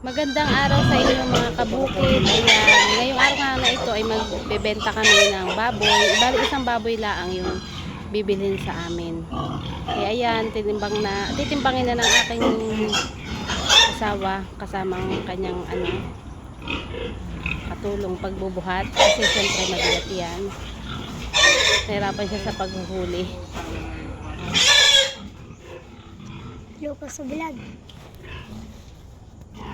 Magandang araw sa inyo mga kabukid. Ayan, ngayong araw na ito ay magbebenta kami ng baboy. Bali isang baboy laang yung bibilhin sa amin. Kaya ayan, titimbang na, titimbangin na ng aking asawa kasama ang kanyang ano, katulong pagbubuhat. Kasi siyempre mabigat yan. Nahirapan siya sa paghuhuli. Lucas sa vlog.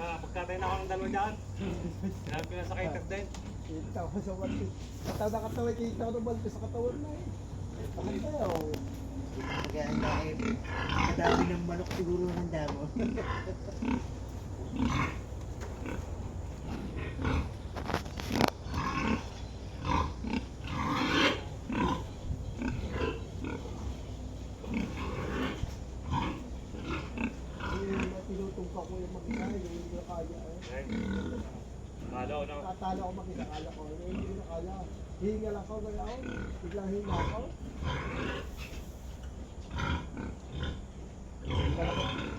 Na, pagkatay na ako ng dalawa dyan. Sinabi ko na sa kaitat din. Kita ko sa walti. Kataw na katawa, kita ko ng walti sa katawan na eh. Pakita yun. Kaya ang dahil, kadami ng manok siguro ng damo. Yung mga tinutungka ko yung mag-isa, yung hindi ko kaya eh. Nakatalo ako mag-isa, kala ko. Hindi ko kaya. Hingal ako, kaya ako. Biglang hinga ako.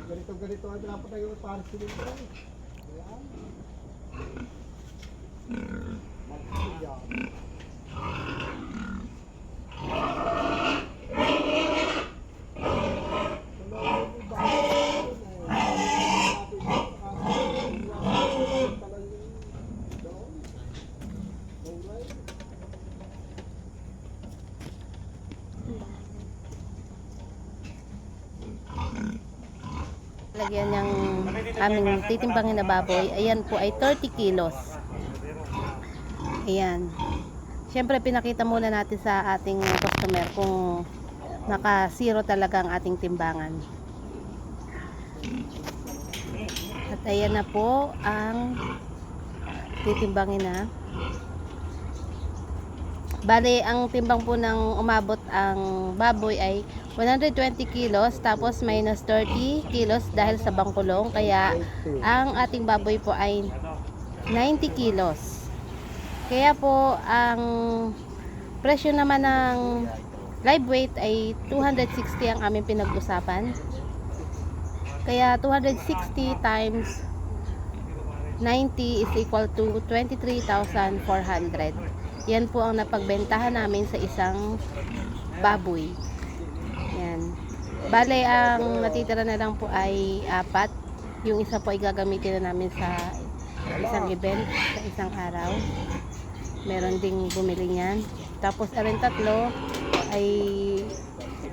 Ganito ganito ang dapat na yung parang silinda eh. Ayan. Malaki Lagyan niyang aming titimbangin na baboy. Ayan po ay 30 kilos. Ayan. Siyempre pinakita muna natin sa ating customer kung naka zero talaga ang ating timbangan. At ayan na po ang titimbangin na. Bale, ang timbang po ng umabot ang baboy ay 120 kilos tapos minus 30 kilos dahil sa bangkulong. Kaya ang ating baboy po ay 90 kilos. Kaya po ang presyo naman ng live weight ay 260 ang aming pinag-usapan. Kaya 260 times 90 is equal to 23,400. Yan po ang napagbentahan namin sa isang baboy. Yan. Bale, ang natitira na lang po ay apat. Yung isa po ay gagamitin na namin sa isang event, sa isang araw. Meron ding bumili niyan. Tapos, arin tatlo ay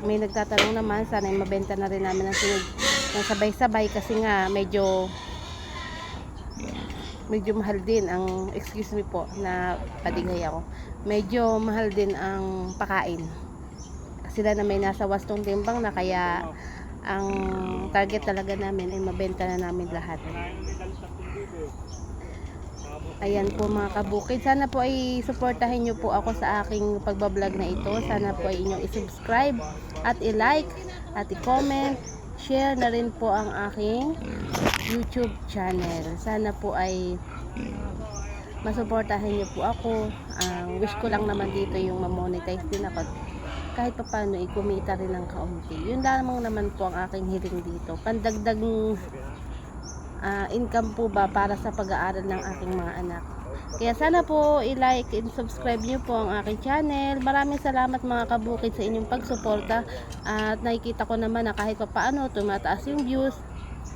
may nagtatanong naman, sana mabenta na rin namin ng sunod sabay-sabay kasi nga medyo medyo mahal din ang excuse me po na padigay ako. Medyo mahal din ang pakain. Sila na may nasa wastong timbang na kaya ang target talaga namin ay mabenta na namin lahat. Ayan po mga kabukid. Sana po ay supportahin nyo po ako sa aking pagbablog na ito. Sana po ay inyong isubscribe at i-like at i-comment share na rin po ang aking YouTube channel. Sana po ay masuportahan niyo po ako. Ang wish ko lang naman dito yung ma-monetize din ako. Kahit pa paano, ikumita rin ng kaunti. Yun lamang naman po ang aking hiling dito. Pandagdag ah, income po ba para sa pag-aaral ng aking mga anak. Kaya sana po i-like and subscribe nyo po ang aking channel. Maraming salamat mga kabukid sa inyong pagsuporta. At nakikita ko naman na kahit papaano tumataas yung views.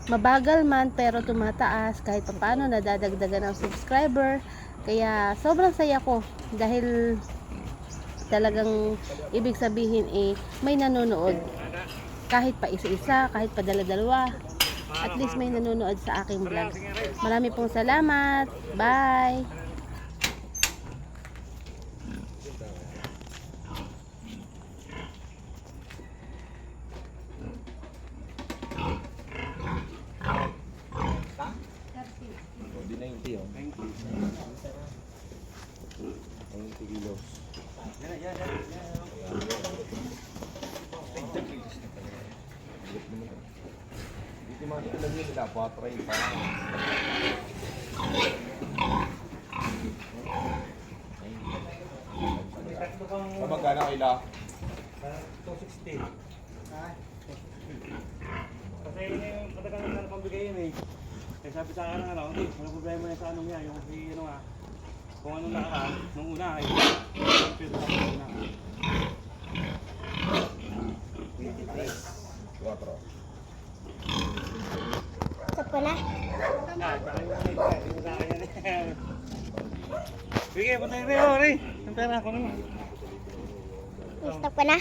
Mabagal man pero tumataas kahit papaano nadadagdagan ang subscriber. Kaya sobrang saya ko dahil talagang ibig sabihin eh may nanonood kahit pa isa-isa, kahit pa dala-dalawa. At least may nanonood sa aking vlog. Marami pong salamat. Bye! Di 90 oh. 90 kilos. Dito mga alam nyo nila, 4 rin pa. Sa magkano kaila? 260. Kasi yun yung katagal na pambigay yun eh. Kaya sabi sa akin ano, hindi, wala problema yan sa anong yan, yung si ano nga, kung ano na ka, nung una ay, pero sa una. 4. Ito pa na. Ah, sa akin yun eh, yung sa akin yan eh. Sige, punta rin, oh, Ray. Ang pera ko naman. Gusto pa na.